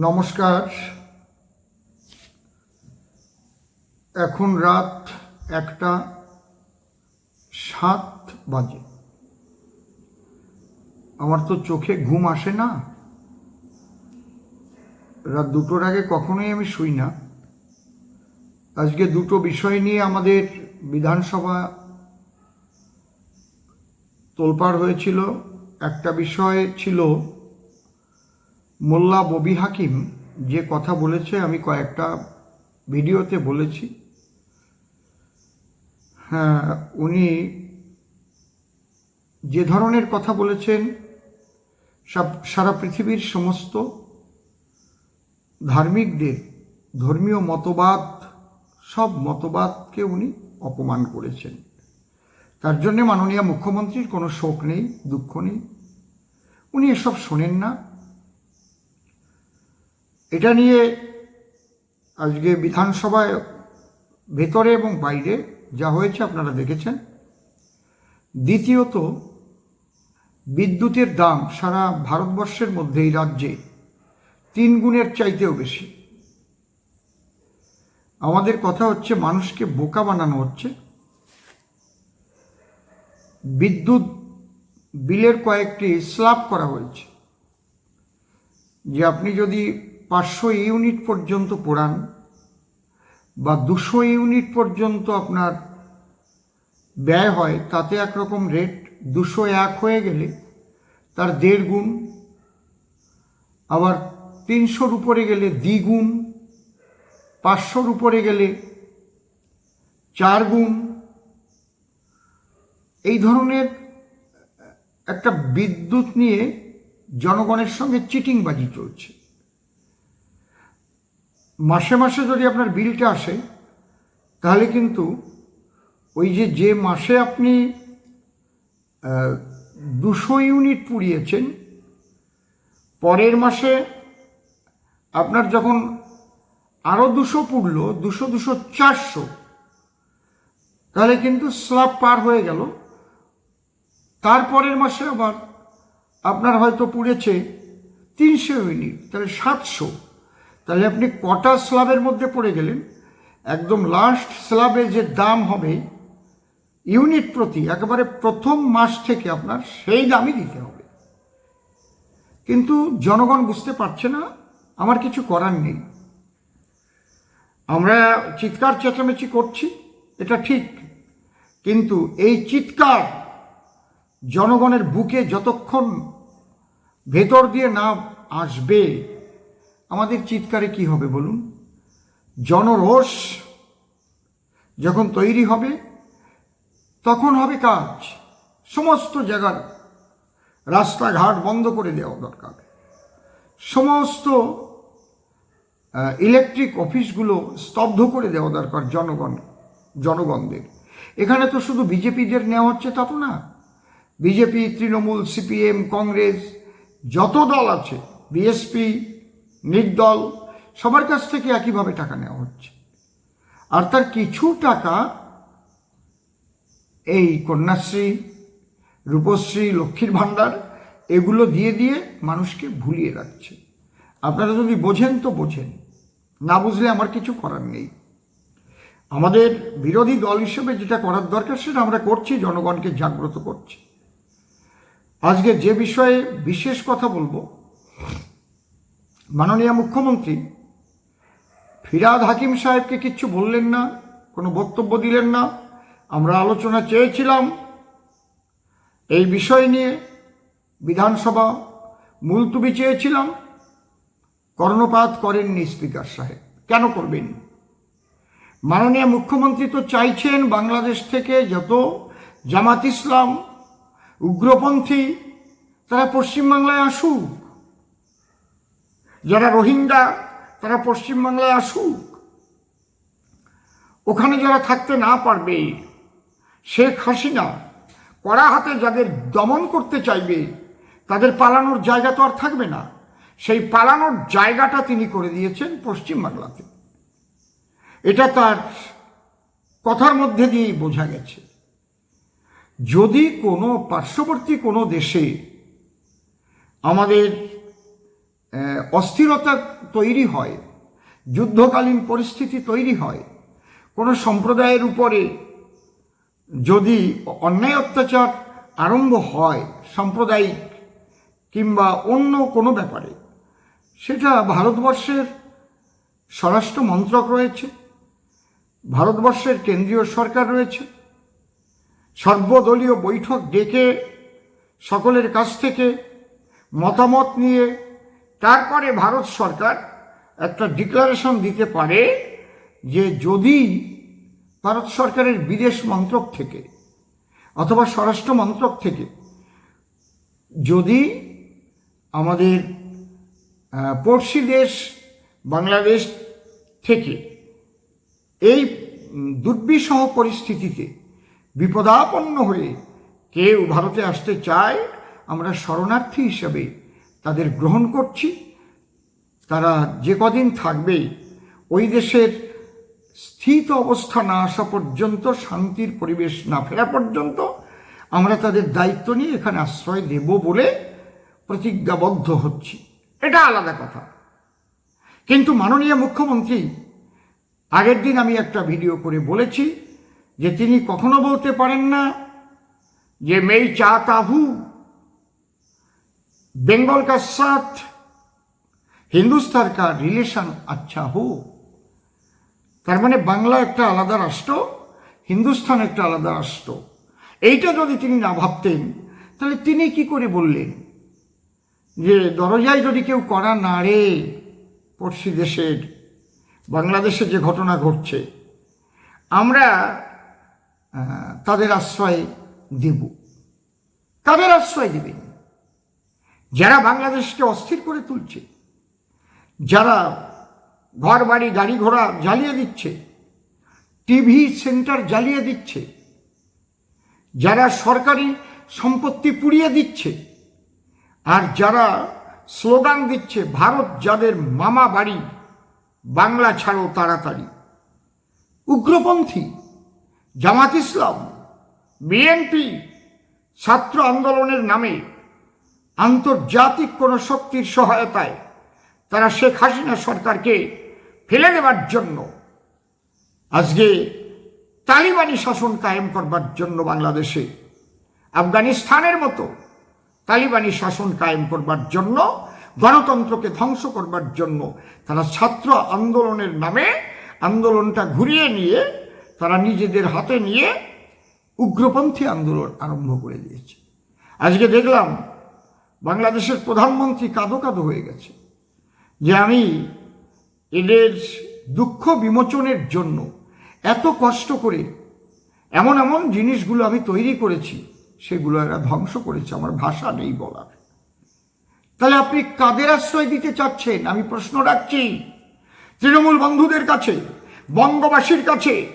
নমস্কার। এখন রাত একটা সাত বাজে। আমার তো চোখে ঘুম আসে না। রাত দুটোর আগে কখনোই আমি শুই না। আজকে দুটো বিষয় নিয়ে আমাদের বিধানসভা তোলপাড় হয়েছিল। একটা বিষয় ছিল মোল্লা ববি হাকিম যে কথা বলেছে, আমি কয়েকটা ভিডিওতে বলেছি। হ্যাঁ উনি যে ধরনের কথা বলেছেন, সব, সারা পৃথিবীর সমস্ত ধার্মিকদের ধর্মীয় মতবাদ, সব মতবাদকে উনি অপমান করেছেন। তার জন্যে মাননীয় মুখ্যমন্ত্রীর কোনো শোক নেই, দুঃখ নেই। উনি এসব শোনেন না। এটা নিয়ে আজকে বিধানসভায় ভেতরে এবং বাইরে যা হয়েছে আপনারা দেখেছেন। দ্বিতীয়ত, বিদ্যুতের দাম সারা ভারতবর্ষের মধ্যে এই রাজ্যে তিন গুণের চাইতেও বেশি। আমাদের কথা হচ্ছে মানুষকে বোকা বানানো হচ্ছে। বিদ্যুৎ বিলের কয়েকটি স্ল্যাব করা হয়েছে। যে আপনি যদি পাঁচশো ইউনিট পর্যন্ত পোড়ান বা দুশো ইউনিট পর্যন্ত আপনার ব্যয় হয়, তাতে একরকম রেট দুশো এক হয়ে গেলে তার দেড় গুণ, আবার তিনশোর উপরে গেলে দ্বিগুণ, পাঁচশোর উপরে গেলে চার গুণ এই ধরনের একটা বিদ্যুৎ নিয়ে জনগণের সঙ্গে চিটিংবাজি চলছে। মাসে মাসে যদি আপনার বিলটা আসে, তাহলে কিন্তু ওই যে যে মাসে আপনি দুশো ইউনিট পুড়িয়েছেন, পরের মাসে আপনার যখন আরও দুশো পুড়লো, দুশো দুশো চারশো, তাহলে কিন্তু স্ল্যাব পার হয়ে গেল। তারপরের মাসে আবার আপনার হয়তো পুড়েছে তিনশো ইউনিট, তাহলে সাতশো। তাহলে আপনি কটা স্ল্যাবের মধ্যে পড়ে গেলেন, একদম লাস্ট স্ল্যাবে যে দাম হবে ইউনিট প্রতি, একেবারে প্রথম মাস থেকে আপনার সেই দামই দিতে হবে। কিন্তু জনগণ বুঝতে পারছে না, আমার কিছু করার নেই। আমরা চিৎকার চেঁচামেচি করছি, এটা ঠিক, কিন্তু এই চিৎকার জনগণের বুকে যতক্ষণ ভেতর দিয়ে না আসবে আমাদের চিৎকারে কি হবে বলুন? জনরোষ যখন তৈরি হবে, তখন হবে কাজ। সমস্ত জায়গার রাস্তাঘাট বন্ধ করে দেওয়া দরকার। সমস্ত ইলেকট্রিক অফিসগুলো স্তব্ধ করে দেওয়া দরকার জনগণ, জনগণদের। এখানে তো শুধু বিজেপিদের নেওয়া হচ্ছে তা তো না। বিজেপি, তৃণমূল, সিপিএম, কংগ্রেস, যত দল আছে, বিএসপি নির্দল, সবার কাছ থেকে একইভাবে টাকা নেওয়া হচ্ছে। আর তার কিছু টাকা এই কন্যাশ্রী, রূপশ্রী, লক্ষ্মীর ভাণ্ডার, এগুলো দিয়ে দিয়ে মানুষকে ভুলিয়ে রাখছে। আপনারা যদি বোঝেন তো বোঝেন, না বুঝলে আমার কিছু করার নেই। আমাদের বিরোধী দল হিসেবে যেটা করার দরকার সেটা আমরা করছি, জনগণকে জাগ্রত করছি। আজকে যে বিষয়ে বিশেষ কথা বলব মাননীয় মুখ্যমন্ত্রী, ফিরাদ হাকিম সাহেবকে কিচ্ছু বললেন না, কোনো বক্তব্য দিলেন না। আমরা আলোচনা চেয়েছিলাম। এই বিষয় নিয়ে বিধানসভা মুলতুবি চেয়েছিলাম। কর্ণপাত করেননি স্পিকার সাহেব। কেন করবেন? মাননীয় মুখ্যমন্ত্রী তো চাইছেন বাংলাদেশ থেকে যত জামাত ইসলাম, উগ্রপন্থী, তারা পশ্চিমবাংলায় আসুক। যারা রোহিঙ্গা, তারা পশ্চিমবাংলায় আসুক। ওখানে যারা থাকতে না পারবে, শেখ হাসিনা কড়া হাতে যাদের দমন করতে চাইবে, তাদের পালানোর জায়গা তো আর থাকবে না। সেই পালানোর জায়গাটা তিনি করে দিয়েছেন পশ্চিমবাংলাতে। এটা তার কথার মধ্যে দিয়েই বোঝা গেছে। যদি কোনো পার্শ্ববর্তী কোনো দেশে আমাদের অস্থিরতা তৈরি হয়, যুদ্ধকালীন পরিস্থিতি তৈরি হয়। কোনো সম্প্রদায়ের উপরে যদি অন্যায় অত্যাচার আরম্ভ হয়, সাম্প্রদায়িক কিংবা অন্য কোনো ব্যাপারে, সেটা ভারতবর্ষের স্বরাষ্ট্র মন্ত্রক রয়েছে, ভারতবর্ষের কেন্দ্রীয় সরকার রয়েছে। সর্বদলীয় বৈঠক ডেকে সকলের কাছ থেকে মতামত নিয়ে তারপরে ভারত সরকার একটা ডিক্লারেশন দিতে পারে যে যদি ভারত সরকারের বিদেশ মন্ত্রক থেকে অথবা স্বরাষ্ট্র মন্ত্রক থেকে যদি আমাদের পড়শি দেশ বাংলাদেশ থেকে এই দুর্বিষহ পরিস্থিতিতে বিপদাপন্ন হয়ে কেউ ভারতে আসতে চায়, আমরা শরণার্থী হিসেবে তাদের গ্রহণ করছি। তারা যে কদিন থাকবে, ওই দেশের স্থিত অবস্থা না আসা পর্যন্ত, শান্তির পরিবেশ না ফেরা পর্যন্ত আমরা তাদের দায়িত্ব নিয়ে এখানে আশ্রয় দেব বলে প্রতিজ্ঞাবদ্ধ হচ্ছি। এটা আলাদা কথা। কিন্তু মাননীয় মুখ্যমন্ত্রী, আগের দিন আমি একটা ভিডিও করে বলেছি যে তিনি কখনো বলতে পারেন না যে, মেই চা হু। বেঙ্গল का साथ হিন্দুস্তান का রিলেশন আচ্ছা হো তার মানে বাংলা একটা আলাদা রাষ্ট্র হিন্দুস্তান একটা আলাদা রাষ্ট্র এইটা যদি তিনি না ভাবতেন তাহলে তিনি কি করে বললেন যে দরজায় যদি কেউ করা নাড়ে পড়শি দেশের বাংলাদেশে যে ঘটনা ঘটছে আমরা আহ, তাদের আশ্রয় দেব তাদের আশ্রয় দেবেন যারা বাংলাদেশকে অস্থির করে তুলছে, যারা ঘর বাড়ি গাড়ি ঘোড়া জ্বালিয়ে দিচ্ছে, টিভি সেন্টার জ্বালিয়ে দিচ্ছে, যারা সরকারি সম্পত্তি পুড়িয়ে দিচ্ছে, আর যারা স্লোগান দিচ্ছে, ভারত যাদের মামা বাড়ি, বাংলা ছাড়ো তাড়াতাড়ি। উগ্রপন্থী, জামাত ইসলাম, বিএনপি, ছাত্র আন্দোলনের নামে আন্তর্জাতিক কোনো শক্তির সহায়তায় তারা শেখ হাসিনা সরকারকে ফেলে দেবার জন্য আজকে তালিবানি শাসন কায়েম করবার জন্য বাংলাদেশে আফগানিস্তানের মতো তালিবানি শাসন কায়েম করবার জন্য, গণতন্ত্রকে ধ্বংস করবার জন্য তারা ছাত্র আন্দোলনের নামে আন্দোলনটা ঘুরিয়ে নিয়ে তারা নিজেদের হাতে নিয়ে উগ্রপন্থী আন্দোলন আরম্ভ করে দিয়েছে। আজকে দেখলাম বাংলাদেশের প্রধানমন্ত্রী কাঁদো কাঁদো হয়ে গেছে যে আমি এদের দুঃখ বিমোচনের জন্য এত কষ্ট করে এমন এমন জিনিসগুলো আমি তৈরি করেছি, সেগুলো এরা ধ্বংস করেছে, আমার ভাষা নেই বলার। তাহলে আপনি কাদের আশ্রয় দিতে চাচ্ছেন? আমি প্রশ্ন রাখছি। তৃণমূল বন্ধুদের কাছে, বঙ্গবাসীর কাছে,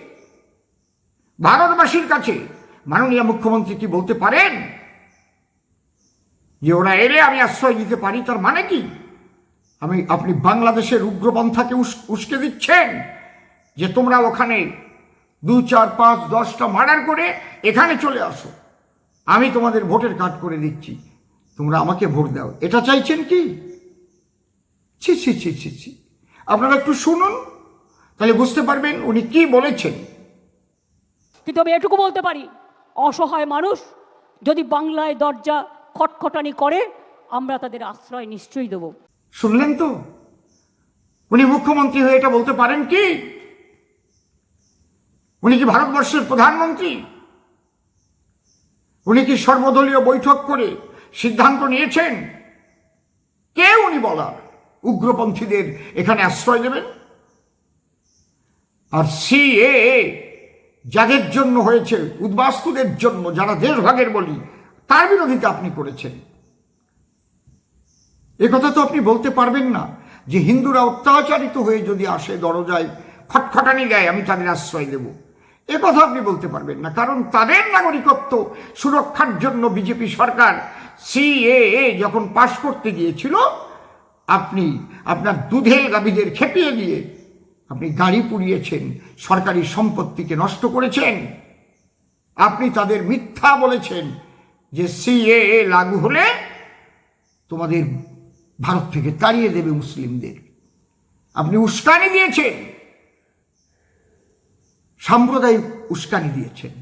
ভারতবাসীর কাছে মাননীয় মুখ্যমন্ত্রী কি বলতে পারেন? যে ওরা এলে আমি আশ্রয় দিতে পারি, তার মানে কি? আমি, আপনি বাংলাদেশের উগ্রপন্থাকে উস- উস্কে দিচ্ছেন যে তোমরা ওখানে দু, চার, পাঁচ, দশটা মার্ডার করে এখানে চলে আসো। আমি তোমাদের ভোটের কার্ড করে দিচ্ছি। তোমরা আমাকে ভোট দাও। এটা চাইছেন কি? ছি ছি ছি ছি ছি। আপনারা একটু শুনুন, তাহলে বুঝতে পারবেন উনি কি বলেছেন। কিন্তু আমি এটুকু বলতে পারি, অসহায় মানুষ যদি বাংলায় দরজা খটখটানি করে, আমরা তাদের আশ্রয় নিশ্চয়ই দেবো। শুনলেন তো? উনি মুখ্যমন্ত্রী হয়ে এটা বলতে পারেন কি? উনি কি ভারতবর্ষের প্রধানমন্ত্রী? উনি কি সর্বদলীয় বৈঠক করে সিদ্ধান্ত নিয়েছেন? কে উনি বলার? উগ্রপন্থীদের এখানে আশ্রয় দেবেন? আর সিএ যাদের জন্য হয়েছে উদ্বাস্তুদের জন্য, যারা দেশভাগের বলি তার বিরোধিতা আপনি করেছেন। এ কথা তো আপনি বলতে পারবেন না যে হিন্দুরা অত্যাচারিত হয়ে যদি আসে দরজায়, খটখটানি দেয়, আমি তাদের আশ্রয় দেব। এ কথা আপনি বলতে পারবেন না, কারণ তাদের নাগরিকত্ব সুরক্ষার জন্য বিজেপি সরকার, সিএএ যখন পাশ করতে গিয়েছিল, আপনি আপনার দুধেল গাভীদের খেপিয়ে দিয়ে আপনি গাড়ি পুড়িয়েছেন, সরকারি সম্পত্তিকে নষ্ট করেছেন। আপনি তাদের মিথ্যা বলেছেন যে সিএএ লাগু হলে তোমাদের ভারত থেকে তাড়িয়ে দেবে মুসলিমদের। আপনি উস্কানি দিয়েছেন। সাম্প্রদায়িক উস্কানি দিয়েছেন।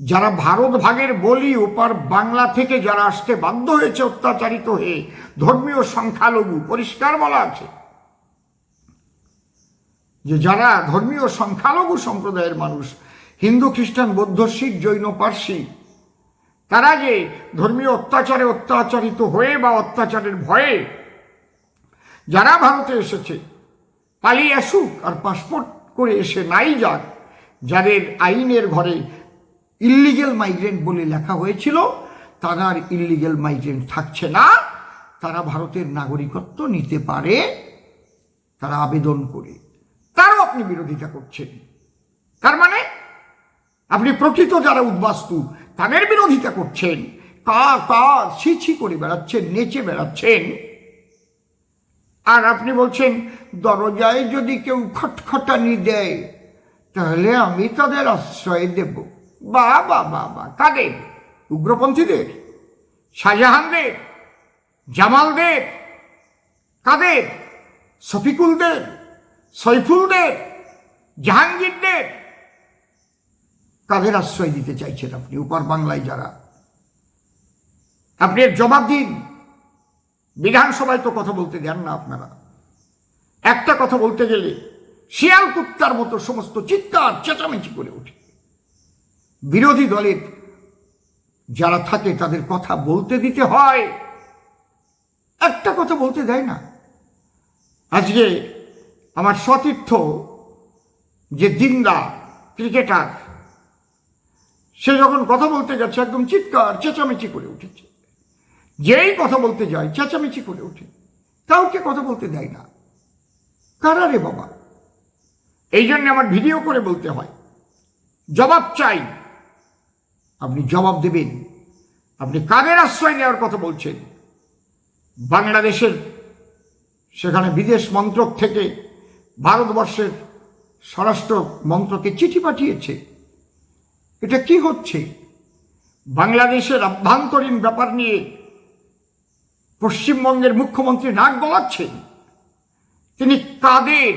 যারা ভারত ভাগের বলি ওপার বাংলা থেকে যারা আসতে বাধ্য হয়েছে অত্যাচারিত হয়ে, ধর্মীয় সংখ্যালঘু, পরিষ্কার বলা আছে, যে যারা ধর্মীয় সংখ্যালঘু সম্প্রদায়ের মানুষ হিন্দু, খ্রিস্টান, বৌদ্ধ, শিখ, জৈন, পার্সি, তারা যে ধর্মীয় অত্যাচারে অত্যাচারিত হয়ে বা অত্যাচারের ভয়ে যারা ভারতে এসেছে, পালিয়ে আসুক আর পাসপোর্ট করে এসে নাই যাক, যাদের আইনের ঘরে ইল্লিগেল মাইগ্রেন্ট বলে লেখা হয়েছিল তারা আর ইল্লিগেল মাইগ্রেন্ট থাকছে না। তারা ভারতের নাগরিকত্ব নিতে পারে, তারা আবেদন করে। তারও আপনি বিরোধিতা করছেন। তার মানে আপনি প্রকৃত যারা উদ্বাস্তু, তাদের বিরোধিতা করছেন। কা কা, ছি ছি করে বেড়াচ্ছেন, নেচে বেড়াচ্ছেন। আর আপনি বলছেন, দরজায় যদি কেউ খটখটানি দেয়, তাহলে আমি তাদের আশ্রয় দেব। বা বা বা বা, কাদের? উগ্রপন্থীদের? শাহজাহানদের? জামালদের? কাদের? শফিকুলদের? সৈফুলদের? জাহাঙ্গীরদের? কাদের আশ্রয় দিতে চাইছেন আপনি, উপর বাংলায় যারা। আপনি এর জবাব দিন। বিধানসভায় তো কথা বলতে দেন না আপনারা। একটা কথা বলতে গেলে শিয়াল কুত্তার মতো সমস্ত চিৎকার, চেঁচামেচি করে ওঠে। বিরোধী দলের যারা থাকে তাদের কথা বলতে দিতে হয়। একটা কথা বলতে দেয় না। আজকে আমার সতীর্থ যে দিন্দা ক্রিকেটার সে যখন কথা বলতে গেছে, একদম চিৎকার, চেঁচামেচি করে উঠেছে। যেই কথা বলতে যায়, চেঁচামেচি করে ওঠে। কাউকে কথা বলতে দেয় না। কারা রে বাবা? এই জন্য আমার ভিডিও করে বলতে হয়। জবাব চাই। আপনি জবাব দেবেন। আপনি কাদের আশ্রয় নেওয়ার কথা বলছেন? বাংলাদেশের, সেখানে বিদেশ মন্ত্রক থেকে ভারতবর্ষের স্বরাষ্ট্র মন্ত্রকে চিঠি পাঠিয়েছে। এটা কি হচ্ছে? বাংলাদেশের আভ্যন্তরীণ ব্যাপার নিয়ে পশ্চিমবঙ্গের মুখ্যমন্ত্রী নাক গলাচ্ছেন। তিনি কাদের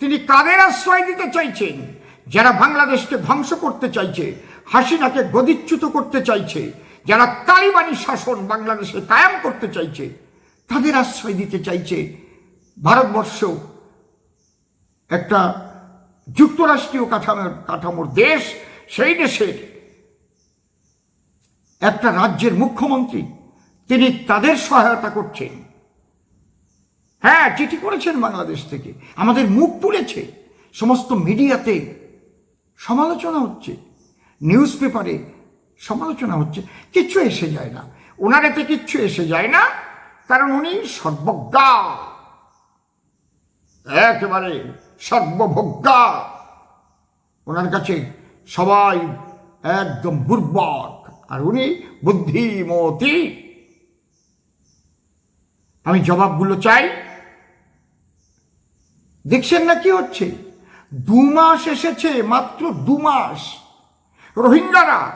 তিনি কাদের আশ্রয় দিতে চাইছেন? যারা বাংলাদেশকে ধ্বংস করতে চাইছে, হাসিনাকে গদিচ্যুত করতে চাইছে, যারা তালিবানি শাসন বাংলাদেশে কায়াম করতে চাইছে, তাদের আশ্রয় দিতে চাইছে ভারতবর্ষ একটা যুক্তরাষ্ট্রীয় কাঠামোর কাঠামোর দেশ সেই দেশের একটা রাজ্যের মুখ্যমন্ত্রী, তিনি তাদের সহায়তা করছেন। হ্যাঁ চিঠি করেছেন বাংলাদেশ থেকে। আমাদের মুখ পুড়েছে। সমস্ত মিডিয়াতে সমালোচনা হচ্ছে। নিউজ পেপারে সমালোচনা হচ্ছে। কিচ্ছু এসে যায় না। ওনার এতে কিচ্ছু এসে যায় না। কারণ উনি সর্বজ্ঞা। একেবারে সর্বভোগ্যা। ওনার কাছে সবাই একদম বুর্বক। আর উনি বুদ্ধিমতী। আমি জবাবগুলো চাই। দেখছেন না কি হচ্ছে? দু মাস এসেছে, মাত্র দু মাস। রোহিঙ্গারা!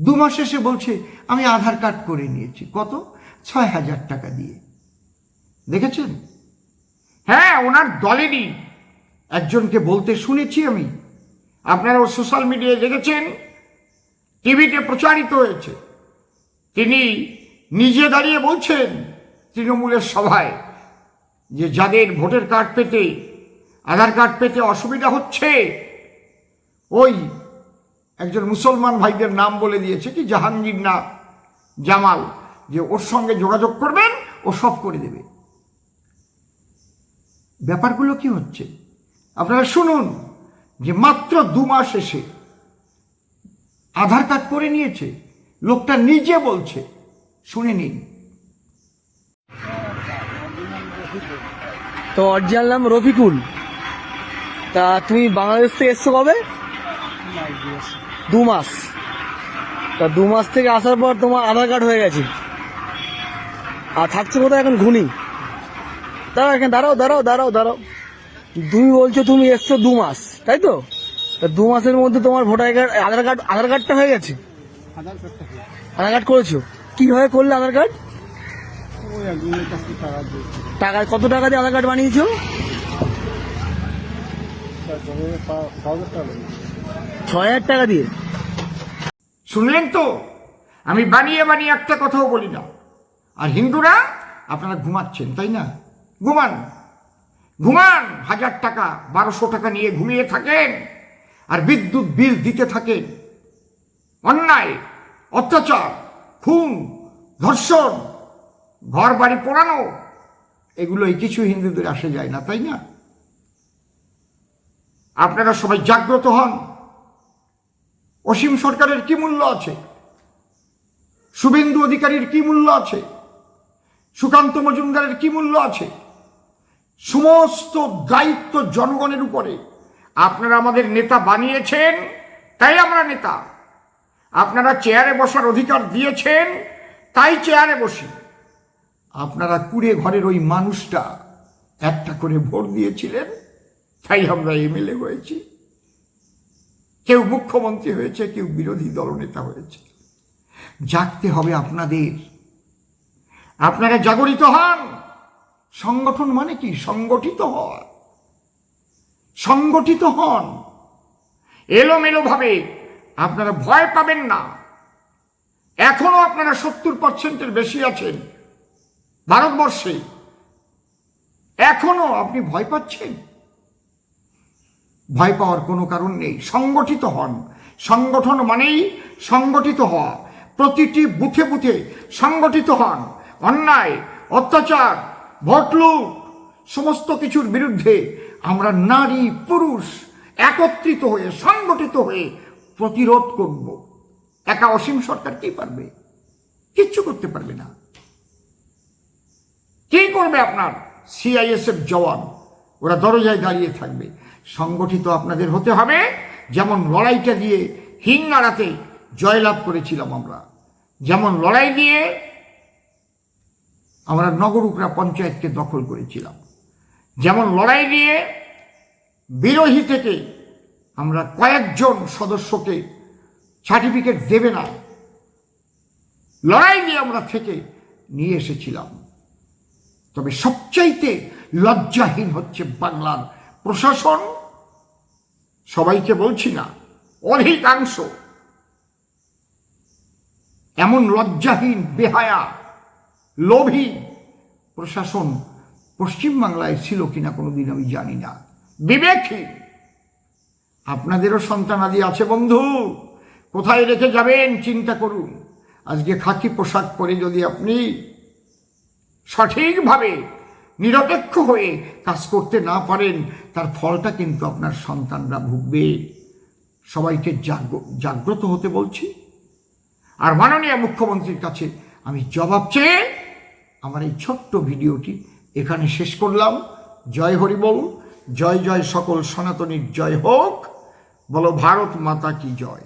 দু মাস এসে বলছে, আমি আধার কার্ড করে নিয়েছি। কত? ছয় হাজার টাকা দিয়ে। দেখেছেন? হ্যাঁ ওনার দলেরই। একজনকে বলতে শুনেছি আমি। আপনারাও সোশ্যাল মিডিয়ায় দেখেছেন, টিভিতে প্রচারিত হয়েছে। তিনি নিজে দাঁড়িয়ে বলছেন তৃণমূলের সভায় যে যাদের ভোটার কার্ড পেতে, আধার কার্ড পেতে অসুবিধা হচ্ছে, ওই একজন মুসলমান ভাইদের নাম বলে দিয়েছে কি জাহাঙ্গীর না জামাল, যে ওর সঙ্গে যোগাযোগ করবেন, ও সব করে দেবে। ব্যাপারগুলো কি হচ্ছে? আপনারা শুনুন। যে মাত্র দু মাস এসে আধার কার্ড করে নিয়েছে, লোকটা নিজে বলছে, শুনে নিন। তো অরিজিনাল নাম রফিকুল। তা তুমি বাংলাদেশ থেকে এসছো কবে? দু মাস। তা দু মাস থেকে আসার পর তোমার আধার কার্ড হয়ে গেছে। আর থাকছো কোথায় এখন ঘুনি? দাঁড়াও এখানে, দাঁড়াও দাঁড়াও দাঁড়াও দাঁড়াও। তুমি বলছো তুমি এসছো দু মাস। তাই তো? তা দু মাসের মধ্যে তোমার voter card Aadhaar card Aadhaar কার্ডটা হয়ে গেছে? আধার কার্ড করেছ? কীভাবে করলে আধার কার্ড টাকা কত টাকা দিয়ে আধার কার্ড বানিয়েছো? তার জন্য পা- ছ হাজার টাকা ছ হাজার টাকা দিয়ে? শুনলেন তো? আমি বানিয়ে বানিয়ে একটা কথাও বলি না। আর হিন্দুরা আপনারা ঘুমাচ্ছেন তাই না? ঘুমান। ঘুমান। হাজার টাকা, বারোশো টাকা নিয়ে ঘুমিয়ে থাকেন আর বিদ্যুৎ বিল দিতে থাকেন। অন্যায়, অত্যাচার, খুন, ধর্ষণ ঘর বাড়ি পোড়ানো, এগুলোই কিছু হিন্দুদের আসে যায় না, তাই না? আপনারা সবাই জাগ্রত হন। অসীম সরকারের কি মূল্য আছে? শুভেন্দু অধিকারীর কি মূল্য আছে? সুকান্ত মজুমদারের কি মূল্য আছে? সমস্ত দায়িত্ব জনগণের উপরে। আপনারা আমাদের নেতা বানিয়েছেন, তাই আমরা নেতা। আপনারা চেয়ারে বসার অধিকার দিয়েছেন, তাই চেয়ারে বসি। আপনারা কুড়ে ঘরের ওই মানুষটা একটা করে ভোট দিয়েছিলেন, তাই আমরা এমএলএ হয়েছি। কেউ মুখ্যমন্ত্রী হয়েছে, কেউ বিরোধী দলনেতা হয়েছে। জাগতে হবে আপনাদের। আপনারা জাগরিত হন। সংগঠন মানে কি? সংগঠিত হওয়া সংগঠিত হন। এলোমেলো ভাবে আপনারা ভয় পাবেন না। এখনও আপনারা সত্তর পার্সেন্টের বেশি আছেন ভারতবর্ষে। এখনও আপনি ভয় পাচ্ছেন? ভয় পাওয়ার কোনো কারণ নেই। সংগঠিত হন। সংগঠন মানেই সংগঠিত হওয়া। প্রতিটি বুথে বুথে সংগঠিত হন। অন্যায়, অত্যাচার ভোটলুট সমস্ত কিছুর বিরুদ্ধে আমরা নারী, পুরুষ একত্রিত হয়ে, সংগঠিত হয়ে প্রতিরোধ করব। একা অসীম সরকার কি পারবে? কিচ্ছু করতে পারবে না। কি করবে আপনার সিআইএসএফ জওয়ান? ওরা দরজায় দাঁড়িয়ে থাকবে। সংগঠিত আপনাদের হতে হবে, যেমন লড়াইটা দিয়ে হিং নাড়াতে জয়লাভ করেছিলাম আমরা। যেমন লড়াই দিয়ে আমরা নগরুকরা পঞ্চায়েতকে দখল করেছিলাম। যেমন লড়াই নিয়ে বিরোধী থেকে আমরা কয়েকজন সদস্যকে সার্টিফিকেট দেবে না, লড়াই নিয়ে আমরা থেকে নিয়ে এসেছিলাম। তবে সবচাইতে লজ্জাহীন হচ্ছে বাংলার প্রশাসন। সবাইকে বলছি না, অধিকাংশ। এমন লজ্জাহীন, বেহায়া লোভী প্রশাসন পশ্চিমবাংলায় ছিল কিনা কোনোদিন আমি জানি না। বিবেকহীন আপনাদেরও সন্তানাদি আছে বন্ধু। কোথায় রেখে যাবেন চিন্তা করুন। আজকে খাকি পোশাক পরে যদি আপনি সঠিকভাবে নিরপেক্ষ হয়ে কাজ করতে না পারেন, তার ফলটা কিন্তু আপনার সন্তানরা ভুগবে। সবাইকে জাগ্রত হতে বলছি। আর মাননীয় মুখ্যমন্ত্রীর কাছে আমি জবাব চেয়ে আমার এই ছোট্ট ভিডিওটি এখানে শেষ করলাম। জয় হরি বল জয় জয় সকল সনাতনীর জয় হোক। বলো ভারত মাতা কি জয়?